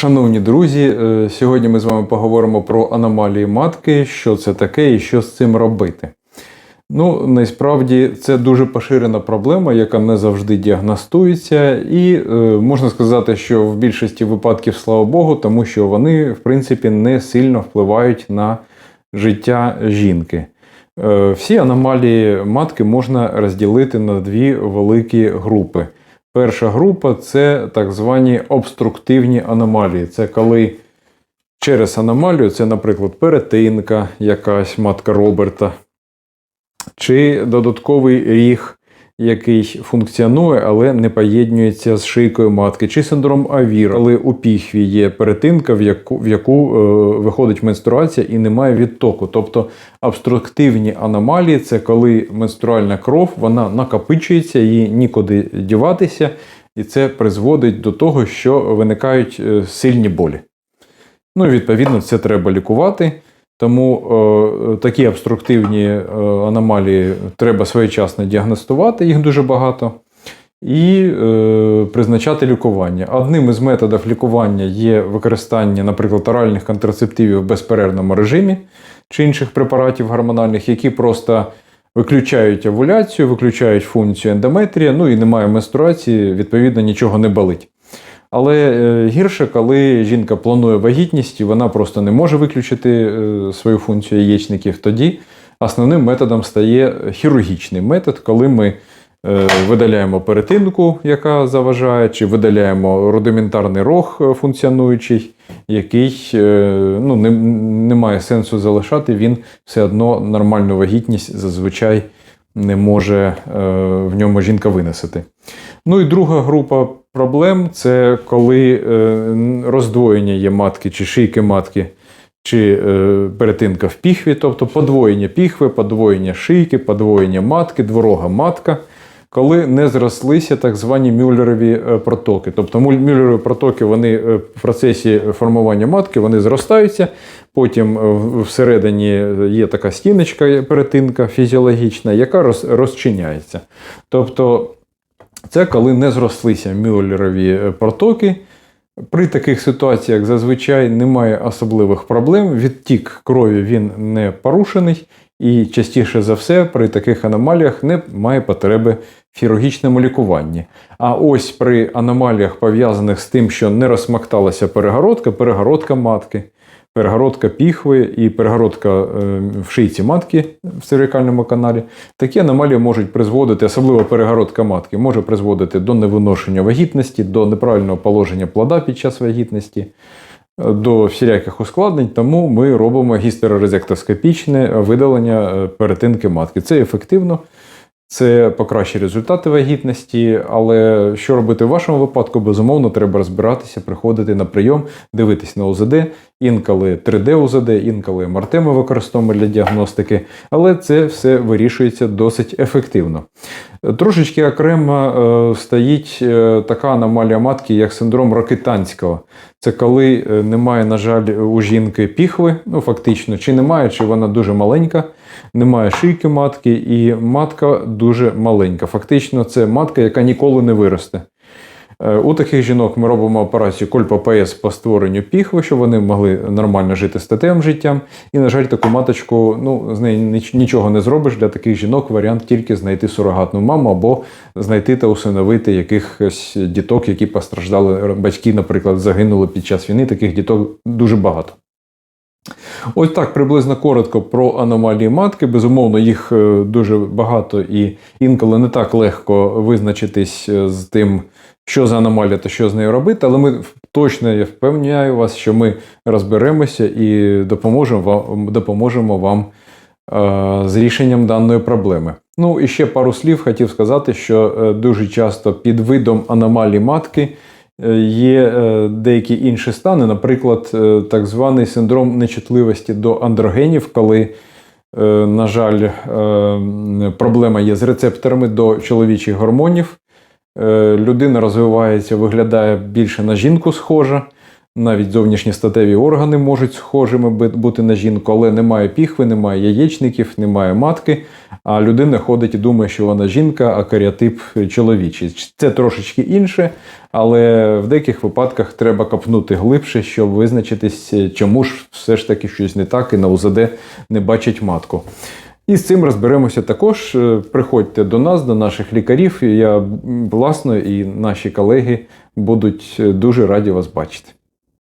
Шановні друзі, е, сьогодні ми з вами поговоримо про аномалії матки, що це таке і що з цим робити. Ну, насправді це дуже поширена проблема, яка не завжди діагностується, і е, можна сказати, що в більшості випадків, слава Богу, тому що вони, в принципі, не сильно впливають на життя жінки. Е, всі аномалії матки можна розділити на дві великі групи. Перша група це так звані обструктивні аномалії. Це коли через аномалію, це, наприклад, перетинка, якась матка Роберта, чи додатковий ріг, який функціонує, але не поєднується з шийкою матки, чи синдром Авір, коли у піхві є перетинка, в яку в яку е, виходить менструація і немає відтоку. Тобто обструктивні аномалії це коли менструальна кров вона накопичується, її нікуди діватися, і це призводить до того, що виникають е, сильні болі. Ну і відповідно це треба лікувати. Тому е, такі обструктивні е, аномалії треба своєчасно діагностувати, їх дуже багато, і е, призначати лікування. Одним із методів лікування є використання, наприклад, оральних контрацептивів в безперервному режимі чи інших препаратів гормональних, які просто виключають овуляцію, виключають функцію ендометрія, ну і немає менструації, відповідно, нічого не болить. Але е, гірше, коли жінка планує вагітність і вона просто не може виключити е, свою функцію яєчників, тоді основним методом стає хірургічний метод, коли ми е, видаляємо перетинку, яка заважає, чи видаляємо рудиментарний рог функціонуючий, який ну, не, не має сенсу залишати, він все одно нормальну вагітність зазвичай не може в ньому жінка винесити. Ну і друга група проблем це коли е, роздвоєння є матки, чи шийки матки, чи е, перетинка в піхві, тобто подвоєння піхви, подвоєння шийки, подвоєння матки, дворога матка. Коли не зрослися так звані мюллерові е, протоки. Тобто мюллерові протоки вони в процесі формування матки вони зростаються, потім всередині є така стіночка, перетинка фізіологічна, яка розчиняється. Тобто це коли не зрослися мюллерові е, протоки. При таких ситуаціях зазвичай немає особливих проблем. Відтік крові він не порушений, і частіше за все при таких аномаліях немає потреби в хірургічному лікуванні. А ось при аномаліях, пов'язаних з тим, що не розсмакталася перегородка, перегородка матки, перегородка піхви і перегородка е, в шийці матки в цервікальному каналі. Такі аномалії можуть призводити, особливо перегородка матки, може призводити до невиношення вагітності, до неправильного положення плода під час вагітності. Е, до всіляких ускладнень, тому ми робимо гістерорезектоскопічне видалення е, перетинки матки. Це ефективно, це покращить результати вагітності, але що робити в вашому випадку? Безумовно, треба розбиратися, приходити на прийом, дивитись на УЗД, інколи 3D-УЗД, інколи МРТ ми використовуємо для діагностики, але це все вирішується досить ефективно. Трошечки окремо е, стоїть е, така аномалія матки, як синдром Рокитанського. Це коли е, немає, на жаль, у жінки піхви, ну фактично, чи немає, чи вона дуже маленька, немає шийки матки, і матка дуже маленька. Фактично, це матка, яка ніколи не виросте. Е, у таких жінок ми робимо операцію Кольпа-ПС по створенню піхви, щоб вони могли нормально жити статевим життям. І, на жаль, таку маточку, ну, з неї нічого не зробиш. Для таких жінок варіант тільки знайти сурогатну маму або знайти та усиновити якихось діток, які постраждали. Батьки, наприклад, загинули під час війни. Таких діток дуже багато. Ось так приблизно коротко про аномалії матки. Безумовно, їх е, дуже багато і інколи не так легко визначитись е, з тим, що за аномалія та що з нею робити, але ми точно я впевняю вас, що ми розберемося і допоможемо вам допоможемо вам е, з рішенням даної проблеми. Ну і ще пару слів хотів сказати, що е, дуже часто під видом аномалії матки. Е, є е, деякі інші стани, наприклад, так званий синдром нечутливості до андрогенів, коли, на жаль, проблема є з рецепторами до чоловічих гормонів, Е, людина розвивається, виглядає більше на жінку схожа. Навіть зовнішні статеві органи можуть схожими бути на жінку, але немає піхви, немає яєчників, немає матки. а людина ходить і думає, що вона жінка, а каріотип чоловічий. Це трошечки інше, але в деяких випадках треба копнути глибше, щоб визначитись, чому ж все ж таки щось не так, і на УЗД не бачить матку. І з цим розберемося також. Е, Приходьте до нас, до наших лікарів. Я власно і наші колеги будуть е, дуже раді вас бачити.